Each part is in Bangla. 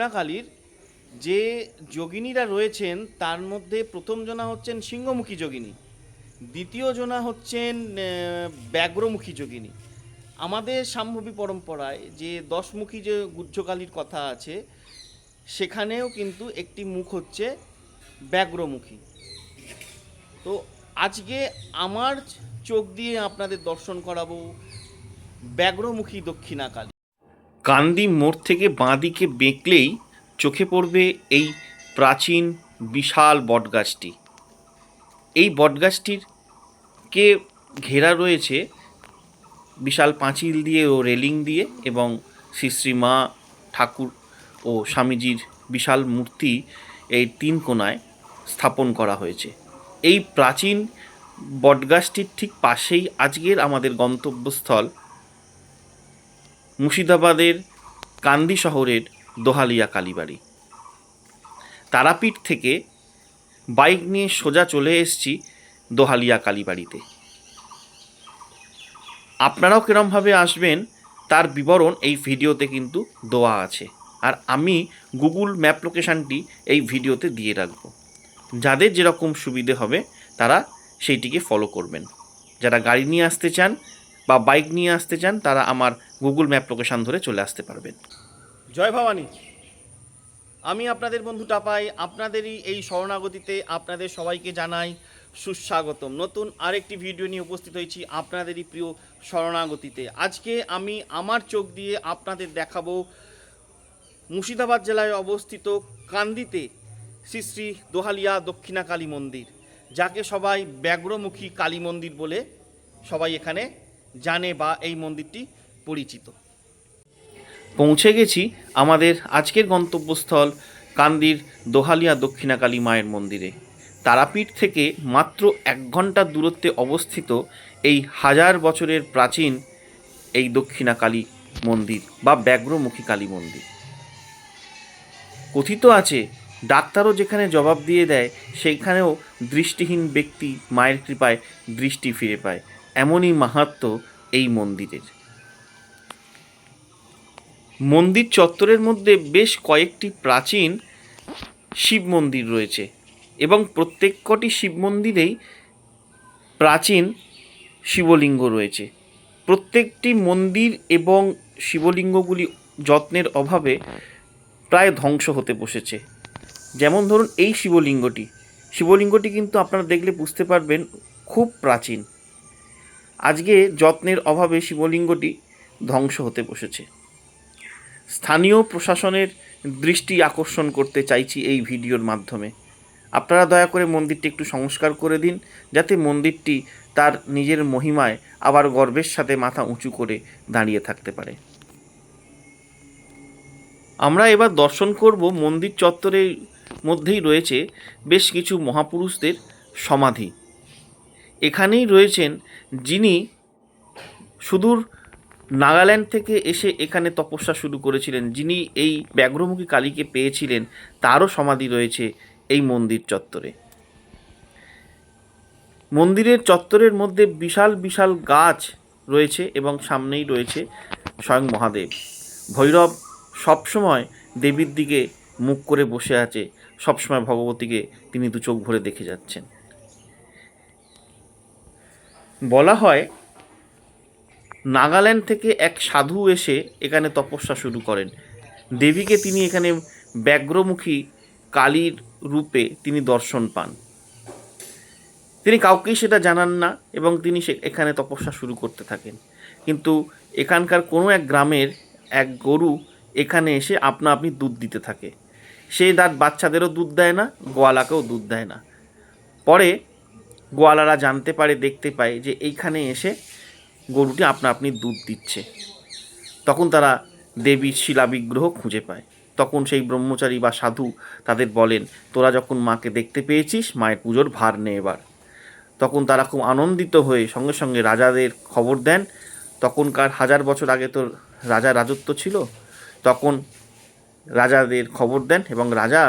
দক্ষিণাকালীর যে যোগিনীরা রয়েছেন, তার মধ্যে প্রথম জনা হচ্ছেন সিংহমুখী যোগিনী, দ্বিতীয় জনা হচ্ছেন ব্যাঘ্রমুখী যোগিনী। আমাদের সাম্ভবী পরম্পরায় যে দশমুখী যে গুজ্জকালীর কথা আছে, সেখানেও কিন্তু একটি মুখ হচ্ছে ব্যাঘ্রমুখী। তো আজকে আমার চোখ দিয়ে আপনাদের দর্শন করাবো ব্যাঘ্রমুখী দক্ষিণাকালী। কান্দি মোড় থেকে বাঁদিকে বেঁকলেই চোখে পড়বে এই প্রাচীন বিশাল বটগাছটি। এই বটগাছটির কে ঘেরা রয়েছে বিশাল পাঁচিল দিয়ে ও রেলিং দিয়ে এবং শ্রী মা ঠাকুর ও স্বামীজির বিশাল মূর্তি এই তিন কোণায় স্থাপন করা হয়েছে। এই প্রাচীন বটগাছটির ঠিক পাশেই আজকের আমাদের গন্তব্যস্থল মুর্শিদাবাদের কান্দি শহরের দোহালিয়া কালীবাড়ি। তারাপীঠ থেকে বাইক নিয়ে সোজা চলে এসেছি দোহালিয়া কালীবাড়িতে। আপনারাও কিরমভাবে আসবেন তার বিবরণ এই ভিডিওতে কিন্তু দেওয়া আছে। আর আমি গুগল ম্যাপ লোকেশানটি এই ভিডিওতে দিয়ে রাখব। যাদের যেরকম সুবিধে হবে তারা সেইটিকে ফলো করবেন। যারা গাড়ি নিয়ে আসতে চান বা বাইক নিয়ে আসতে চান, তারা আমার গুগল ম্যাপ লোকেশান ধরে চলে আসতে পারবেন। জয় ভবানী, আমি আপনাদের বন্ধু টাপাই আপনাদেরই এই শরণাগতিতে আপনাদের সবাইকে জানাই সুস্বাগতম। নতুন আরেকটি ভিডিও নিয়ে উপস্থিত হয়েছি আপনাদেরই প্রিয় শরণাগতিতে। আজকে আমি আমার চোখ দিয়ে আপনাদের দেখাবো মুর্শিদাবাদ জেলায় অবস্থিত কান্দিতে শ্রী শ্রী দোহালিয়া দক্ষিণা কালী মন্দির, যাকে সবাই ব্যাঘ্রমুখী কালী মন্দির বলে সবাই এখানে জানে বা এই মন্দিরটি পরিচিত। পৌঁছে গেছি আমাদের আজকের গন্তব্যস্থল কান্দির দোহালিয়া দক্ষিণাকালী মায়ের মন্দিরে। তারাপীঠ থেকে মাত্র এক ঘণ্টার দূরত্বে অবস্থিত এই হাজার বছরের প্রাচীন এই দক্ষিণাকালী মন্দির বা ব্যাঘ্রমুখী কালী মন্দির। কথিত আছে, ডাক্তারও যেখানে জবাব দিয়ে দেয়, সেইখানেও দৃষ্টিহীন ব্যক্তি মায়ের কৃপায় দৃষ্টি ফিরে পায়। এমনই মাহাত্ম্য এই মন্দিরের। মন্দির চত্বরের মধ্যে বেশ কয়েকটি প্রাচীন শিব মন্দির রয়েছে এবং প্রত্যেকটি শিব মন্দিরেই প্রাচীন শিবলিঙ্গ রয়েছে। প্রত্যেকটি মন্দির এবং শিবলিঙ্গগুলি যত্নের অভাবে প্রায় ধ্বংস হতে বসেছে। যেমন ধরুন এই শিবলিঙ্গটি। শিবলিঙ্গটি কিন্তু আপনারা দেখলে বুঝতে পারবেন খুব প্রাচীন। আজকে যত্নের অভাবে শিবলিঙ্গটি ধ্বংস হতে বসেছে। স্থানীয় প্রশাসনের দৃষ্টি আকর্ষণ করতে চাইছি এই ভিডিওর মাধ্যমে। আপনারা দয়া করে মন্দিরটি একটু সংস্কার করে দিন, যাতে মন্দিরটি তার নিজের মহিমায় আবার গর্বের সাথে মাথা উঁচু করে দাঁড়িয়ে থাকতে পারে। আমরা এবার দর্শন করব মন্দির চত্বরের মধ্যেই রয়েছে বেশ কিছু মহাপুরুষদের সমাধি। এখানেই রয়েছেন যিনি সুদূর নাগাল্যান্ড থেকে এসে এখানে তপস্যা শুরু করেছিলেন, যিনি এই ব্যাঘ্রমুখী কালীকে পেয়েছিলেন, তারও সমাধি রয়েছে এই মন্দির চত্বরে। মন্দিরের চত্বরের মধ্যে বিশাল বিশাল গাছ রয়েছে এবং সামনেই রয়েছে স্বয়ং মহাদেব। ভৈরব সবসময় দেবীর দিকে মুখ করে বসে আছে, সবসময় ভগবতীকে তিনি দু চোখ ভরে দেখে যাচ্ছেন। বলা হয়, নাগাল্যান্ড থেকে এক সাধু এসে এখানে তপস্যা শুরু করেন। দেবীকে তিনি এখানে ব্যাঘ্রমুখী কালীর রূপে তিনি দর্শন পান। তিনি কাউকেই সেটা জানান না এবং তিনি সে এখানে তপস্যা শুরু করতে থাকেন। কিন্তু এখানকার কোনো এক গ্রামের এক গরু এখানে এসে আপনা আপনি দুধ দিতে থাকে। সেই দাঁত বাচ্চাদেরও দুধ দেয় না, গোয়ালাকেও দুধ দেয় না। পরে গোয়ালারা জানতে পারে, দেখতে পায় যে এইখানে এসে গরুটি আপনা আপনি দুধ দিচ্ছে। তখন তারা দেবীর শিলাবিগ্রহ খুঁজে পায়। তখন সেই ব্রহ্মচারী বা সাধু তাদের বলেন, তোরা যখন মাকে দেখতে পেয়েছিস, মায়ের পুজোর ভার নে এবার। তখন তারা খুব আনন্দিত হয়ে সঙ্গে সঙ্গে রাজাদের খবর দেন। তখনকার হাজার বছর আগে তো রাজা রাজত্ব ছিল, তখন রাজাদের খবর দেন এবং রাজা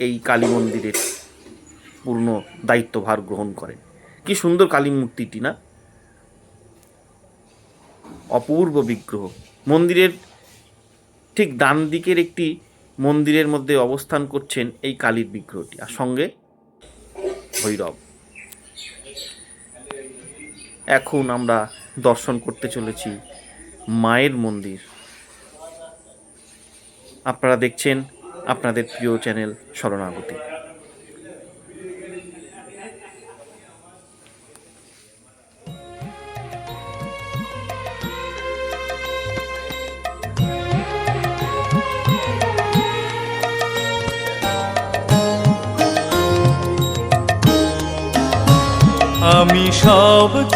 এই কালী মন্দিরের পূর্ণ দায়িত্বভার গ্রহণ করেন কি সুন্দর কালী মূর্তিটি না? অপূর্ব বিগ্রহ। মন্দিরের ঠিক ডান দিকের একটি মন্দিরের মধ্যে অবস্থান করছেন এই কালীর বিগ্রহটি। আর সঙ্গে ভৈরব। এখন আমরা দর্শন করতে চলেছি মায়ের মন্দির। আপনারা দেখছেন আপনাদের প্রিয় চ্যানেল শরণাগতি।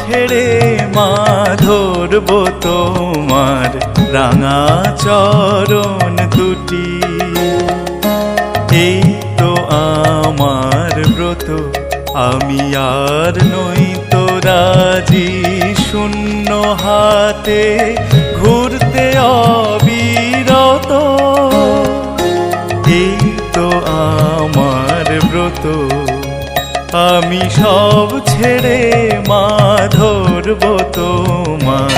ছেড়ে মা ধরব তোমার রাঙা চরণ দুটি। এই তো আমার ব্রত, আমি আর নই তো রাজি শূন্য হাতে ঘুরতে অবিরত। এই তো আমার ব্রত আমি সব ছেড়ে মা ধরব তোমার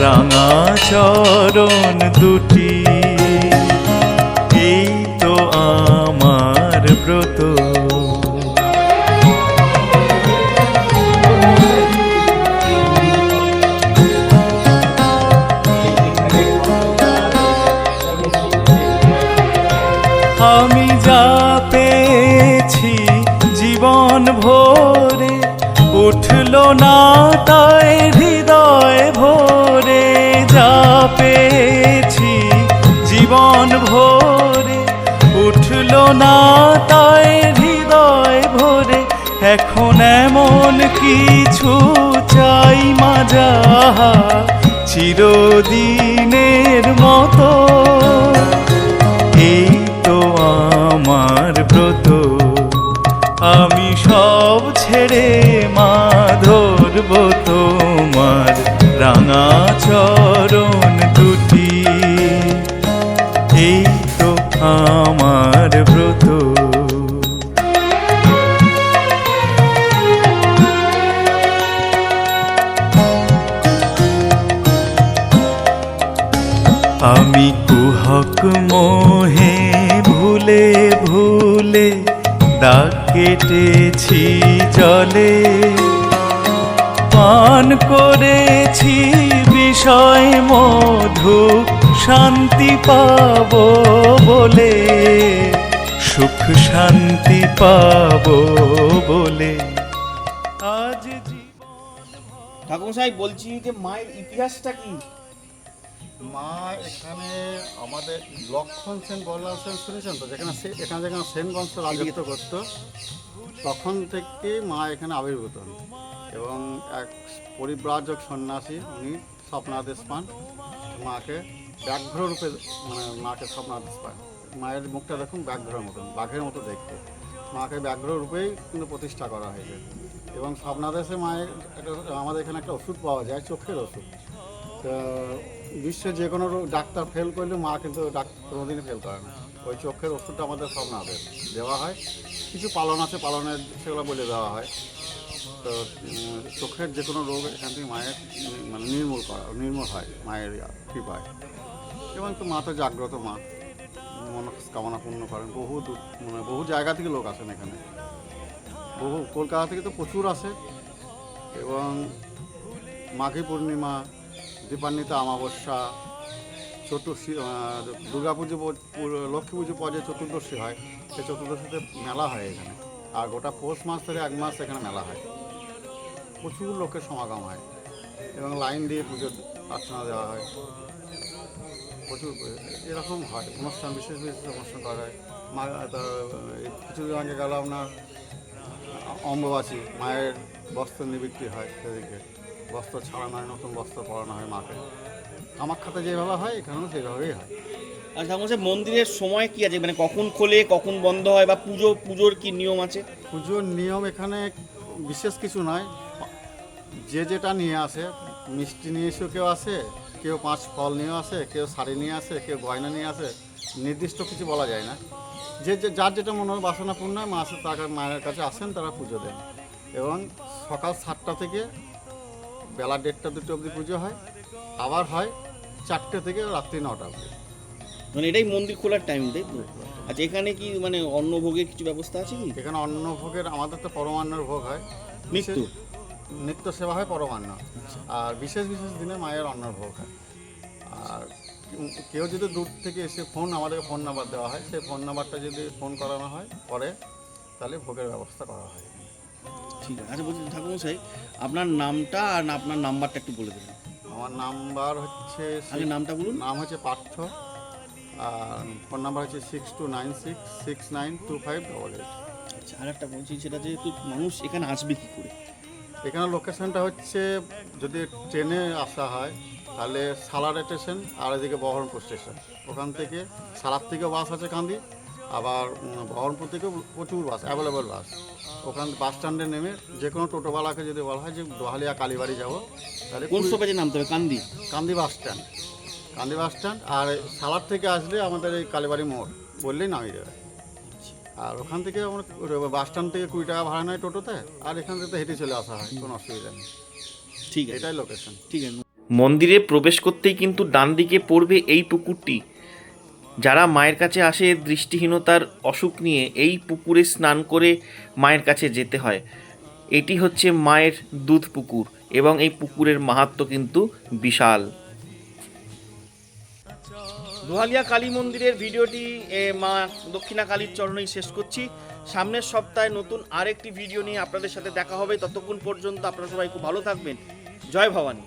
রাঙা চরণ দুটি জীবন ভরে উঠল না তাই হৃদয় ভোরে, যা পেয়েছি জীবন ভোরে। উঠল না তাই হৃদয় ভোরে, এখন এমন কিছু চাই মাজা চিরদিনের মতো আমি সব ছেড়ে মা ধরব তোমার রাঙা চরণ দুটি। এই তো আমার ব্রত। আমি কুহক মোহে ভুলে ভুলে দাগ কেটেছি জলে। পান করেছি বিষয় মধু, শান্তি পাব বলে। সুখ শান্তি পাবো বলে। আজ জীবন ঠাকুরমশাই, বলছি যে মায়ের ইতিহাসটা কি? মা এখানে আমাদের লক্ষণ সেন বল্লাল সেন শুনেছেন তো? যেখানে এখানে যেখানে সেন বংশ রাজত্ব করত, তখন থেকে মা এখানে আবির্ভূত হন। এবং এক পরিব্রাজক সন্ন্যাসী, উনি স্বপ্নাদেশ পান। মাকে ব্যাঘ্র রূপে মানে মাকে স্বপ্নাদেশ পান। মায়ের মুখটা দেখুন ব্যাঘ্রের মতন, বাঘের মতো দেখতে। মাকে ব্যাঘ্র রূপেই কিন্তু প্রতিষ্ঠা করা হয়েছে। এবং স্বপ্নাদেশে মায়ের একটা আমাদের এখানে একটা ওষুধ পাওয়া যায়, চোখের ওষুধ। তো বিশ্বে যে কোনো ডাক্তার ফেল করলে মা কিন্তু কোনোদিনই ফেল করে না। ওই চোখের ওষুধটা আমাদের সব না দেওয়া হয়। কিছু পালন আছে, পালনের সেগুলো বলে দেওয়া হয়। তো চোখের যে কোনো রোগ এখান থেকে মায়ের মানে নির্মূল করা নির্মূল হয়, মায়ের কৃপায় এবং তো মা তো জাগ্রত মা। মনস্কামনা পূর্ণ করেন। বহু মানে বহু জায়গা থেকে লোক আসেন এখানে। বহু কলকাতা থেকে তো প্রচুর আসে। এবং মাঘী পূর্ণিমা দীপান্বিতা অমাবস্যা, চতুর্শী দুর্গা পুজো লক্ষ্মী পুজো পর যে চতুর্দশী হয় সেই চতুর্দশীতে মেলা হয় এখানে। আর গোটা পৌষ মাস ধরে এক মাস এখানে মেলা হয়। প্রচুর লোকের সমাগম হয় এবং লাইন দিয়ে পুজো প্রার্থনা দেওয়া হয়। প্রচুর এরকম হয়। অনুষ্ঠান, বিশেষ বিশেষ অনুষ্ঠান করা হয়। মা কিছুদিন আগে গেল আপনার অম্বুবাচী, মায়ের বস্ত্র নিবৃত্তি হয় সেদিকে। বস্ত্র ছাড়ানো হয় নতুন বস্ত্র পরানো হয় মাকে। কামাখ্যাতে যেভাবে হয় এখানেও সেভাবেই হয়। আর বলছে মন্দিরের সময় কি আছে? মানে কখন খোলে কখন বন্ধ হয় বা পুজো পুজোর কি নিয়ম আছে? পুজোর নিয়ম এখানে বিশেষ কিছু নয় যে যেটা নিয়ে আসে মিষ্টি নিয়ে এসেও কেউ আসে কেউ পাঁচ ফল নিয়ে আসে কেউ শাড়ি নিয়ে আসে কেউ গয়না নিয়ে আসে নির্দিষ্ট কিছু বলা যায় না। যে যে যার যেটা মনে হয় বাসনা পূর্ণ হয় মা আসে তার মায়ের কাছে আসেন তারা পুজো দেন। এবং সকাল সাতটা থেকে বেলা দেড়টা দুটো অবধি পুজো হয় আবার হয় চারটে থেকে রাত্রি নটা অবধি। মানে এটাই মন্দির খোলার টাইম তাই তো? আচ্ছা এখানে কি মানে অন্ন ভোগের কিছু ব্যবস্থা আছে কি? এখানে অন্ন ভোগের আমাদের তো পরমান্নর ভোগ হয়। মৃত্যু নিত্য সেবা হয় পরমান্ন। আর বিশেষ বিশেষ দিনে মায়ের অন্নর ভোগ হয়। আর কেউ যদি দূর থেকে এসে ফোন আমাদেরকে ফোন নাম্বার দেওয়া হয়। সেই ফোন নাম্বারটা যদি ফোন করানো হয় পরে তাহলে ভোগের ব্যবস্থা করা হয়। ঠিক আছে। আচ্ছা বলছি ঠাকুরমশাই আপনার নামটা আর আপনার নাম্বারটা একটু বলে দেবেন। আমার নাম্বার হচ্ছে আগে নামটা বলুন। নাম হচ্ছে পার্থ আর ফোন নাম্বার হচ্ছে six two nine six six nine two five double eight আচ্ছা আর একটা বলছি সেটা যেহেতু মানুষ এখানে আসবে কি করে? এখানে লোকেশনটা হচ্ছে যদি ট্রেনে আসা হয় তাহলে সালার স্টেশন আর এদিকে বহরমপুর স্টেশন ওখান থেকে সালার থেকে বাস আছে কান্দি আবার বহরমপুর থেকেও প্রচুর বাস অ্যাভেলেবল বাস। ওখান বাস স্ট্যান্ডে নেমে যে কোনো টোটোওয়ালাকে যদি বলা হয় যে দোহালিয়া কালীবাড়ি যাব তাহলে কোন স্টপেজে নামতে হবে? কান্দি? কান্দি বাস স্ট্যান্ড কান্দি বাস স্ট্যান্ড আর সালার থেকে আসলে আমাদের এই কালীবাড়ি মোড় বললেই নামিয়ে দেবে। আর ওখান থেকে আমরা বাস স্ট্যান্ড থেকে কুড়ি টাকা ভাড়া নেয় টোটোতে আর এখান থেকে তো হেঁটে চলে আসা হয় কোনো অসুবিধা নেই। ঠিক আছে। এটাই লোকেশন ঠিক আছে। মন্দিরে প্রবেশ করতেই কিন্তু ডান দিকে পড়বে এই পুকুরটি। যারা মায়ের কাছে আসে দৃষ্টিহীনতার অসুখ নিয়ে, এই পুকুরে স্নান করে মায়ের কাছে যেতে হয়। এটি হচ্ছে মায়ের দুধ পুকুর এবং এই পুকুরের মাহাত্ম্য কিন্তু বিশাল। দোহালিয়া কালী মন্দিরের ভিডিওটি মা দক্ষিণা কালীর চরণেই শেষ করছি। সামনের সপ্তাহে নতুন আরেকটি ভিডিও নিয়ে আপনাদের সাথে দেখা হবে। ততক্ষণ পর্যন্ত আপনারা সবাই খুব ভালো থাকবেন। জয় ভবানী।